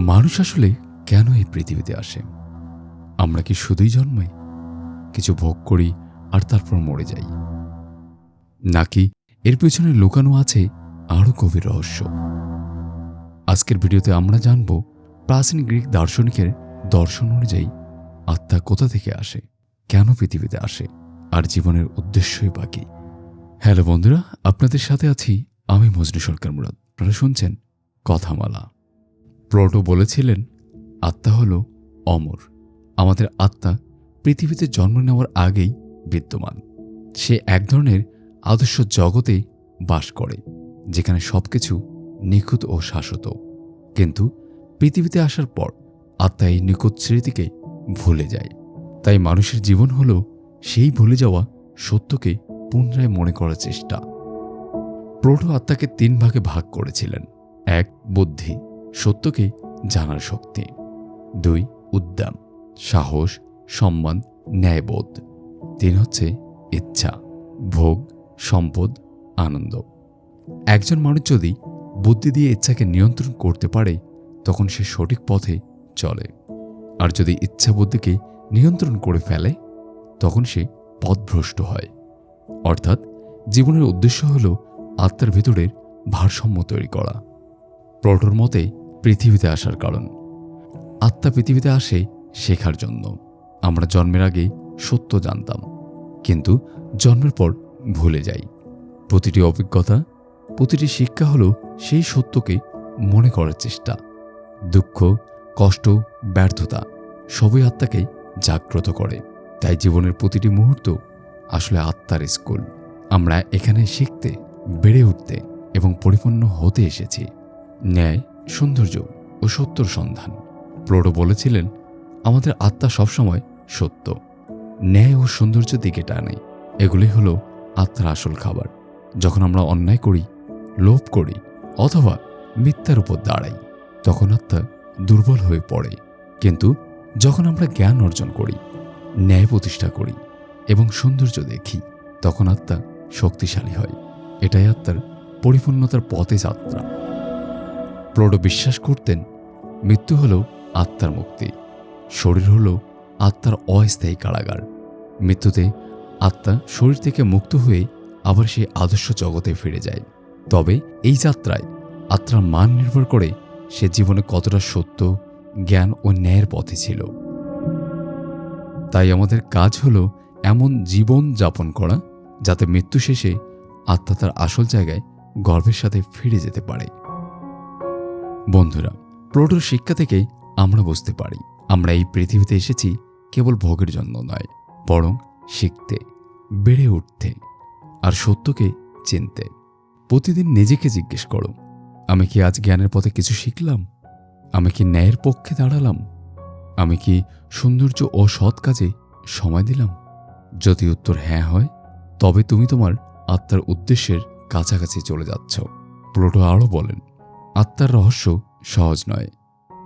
মানুষ আসলে কেন এই পৃথিবীতে আসে? আমরা কি শুধুই জন্মাই? কিছু ভোগ করি আর তারপর মরে যাই। নাকি এর পেছনে লুকানো আছে আরও গভীর রহস্য? আজকের ভিডিওতে আমরা জানব প্রাচীন গ্রিক দার্শনিকের দর্শন অনুযায়ী আত্মা কোথা থেকে আসে, কেন পৃথিবীতে আসে, আর জীবনের উদ্দেশ্যই বাকি হ্যালো বন্ধুরা, আপনাদের সাথে আছি আমি মজনু সরকার মুরাদ। আপনারা শুনছেন কথামালা। প্লোটো বলেছিলেন, আত্মা হল অমর। আমাদের আত্মা পৃথিবীতে জন্ম নেওয়ার আগেই বিদ্যমান। সে এক ধরনের আদর্শ জগতে বাস করে, যেখানে সবকিছু নিখুঁত ও শাশ্বত। কিন্তু পৃথিবীতে আসার পর আত্মা এই নিখুঁত স্মৃতিকে ভুলে যায়। তাই মানুষের জীবন হল সেই ভুলে যাওয়া সত্যকে পুনরায় মনে করার চেষ্টা। প্রোটো আত্মাকে তিন ভাগে ভাগ করেছিলেন। এক, বুদ্ধি। সত্যকে জানার শক্তি। দুই, উদ্যম, সাহস, সম্মান, ন্যায়বোধ। তিন হচ্ছে ইচ্ছা, ভোগ, সম্পদ, আনন্দ। একজন মানুষ যদি বুদ্ধি দিয়ে ইচ্ছাকে নিয়ন্ত্রণ করতে পারে, তখন সে সঠিক পথে চলে। আর যদি ইচ্ছা বুদ্ধিকে নিয়ন্ত্রণ করে ফেলে, তখন সে পথভ্রষ্ট হয়। অর্থাৎ জীবনের উদ্দেশ্য হল আত্মার ভিতরের ভারসাম্য তৈরি করা। প্লটোর মতে পৃথিবীতে আসার কারণ। আত্মা পৃথিবীতে আসে শেখার জন্য। আমরা জন্মের আগে সত্য জানতাম, কিন্তু জন্মের পর ভুলে যাই। প্রতিটি অভিজ্ঞতা, প্রতিটি শিক্ষা হলো সেই সত্যকে মনে করার চেষ্টা। দুঃখ, কষ্ট, ব্যর্থতা সবই আত্মাকে জাগ্রত করে। তাই জীবনের প্রতিটি মুহূর্ত আসলে আত্মার স্কুল। আমরা এখানে শিখতে, বেড়ে উঠতে এবং পরিপূর্ণ হতে এসেছি। ন্যায় সৌন্দর্য ও সত্যর সন্ধান। প্লোটো বলেছিলেন, আমাদের আত্মা সবসময় সত্য। ন্যায় ও সৌন্দর্য দিকে টানে। এগুলি হলো আত্মার আসল খাবার। যখন আমরা অন্যায় করি, লোভ করি, অথবা মিথ্যার উপর দাঁড়াই, তখন আত্মা দুর্বল হয়ে পড়ে। কিন্তু যখন আমরা জ্ঞান অর্জন করি, ন্যায় প্রতিষ্ঠা করি এবং সৌন্দর্য দেখি, তখন আত্মা শক্তিশালী হয়। এটাই আত্মার পরিপূর্ণতার পথে যাত্রা। প্লোটো বিশ্বাস করতেন, মৃত্যু হল আত্মার মুক্তি, শরীর হল আত্মার অস্থায়ী কারাগার। মৃত্যুতে আত্মা শরীর থেকে মুক্ত হয়ে আবার সেই আদর্শ জগতে ফিরে যায়। তবে এই যাত্রায় আত্মার মান নির্ভর করে সে জীবনে কতটা সত্য, জ্ঞান ও ন্যায়ের পথে ছিল। তাই আমাদের কাজ হল এমন জীবন যাপন করা, যাতে মৃত্যু শেষে আত্মা তার আসল জায়গায় গর্বের সাথে ফিরে যেতে পারে। বন্ধুরা প্লোটোর শিক্ষা থেকে আমরা বুঝতে পারি, আমরা এই পৃথিবীতে এসেছি কেবল ভোগের জন্য নয়, বরং শিখতে, বেড়ে উঠতে আর সত্যকে চিনতে। প্রতিদিন নিজেকে জিজ্ঞেস করো, আমি কি আজ জ্ঞানের পথে কিছু শিখলাম? আমি কি ন্যায়ের পক্ষে দাঁড়ালাম? আমি কি সৌন্দর্য ও সৎ কাজে সময় দিলাম? যদি উত্তর হ্যাঁ হয়, তবে তুমি তোমার আত্মার উদ্দেশ্যের কাছাকাছি চলে যাচ্ছ। প্লোটো আরও বলেন আত্মার রহস্য সহজ নয়।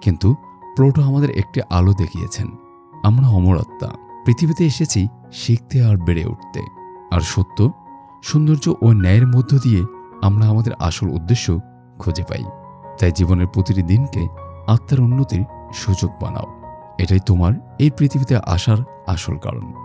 কিন্তু প্লোটো আমাদের একটি আলো দেখিয়েছেন। আমরা অমর আত্মা। পৃথিবীতে এসেছি শিখতে আর বেড়ে উঠতে। আর সত্য, সৌন্দর্য ও ন্যায়ের মধ্য দিয়ে আমরা আমাদের আসল উদ্দেশ্য খুঁজে পাই। তাই জীবনের প্রতিটি দিনকে আত্মার উন্নতির সুযোগ বানাও। এটাই তোমার এই পৃথিবীতে আসার আসল কারণ।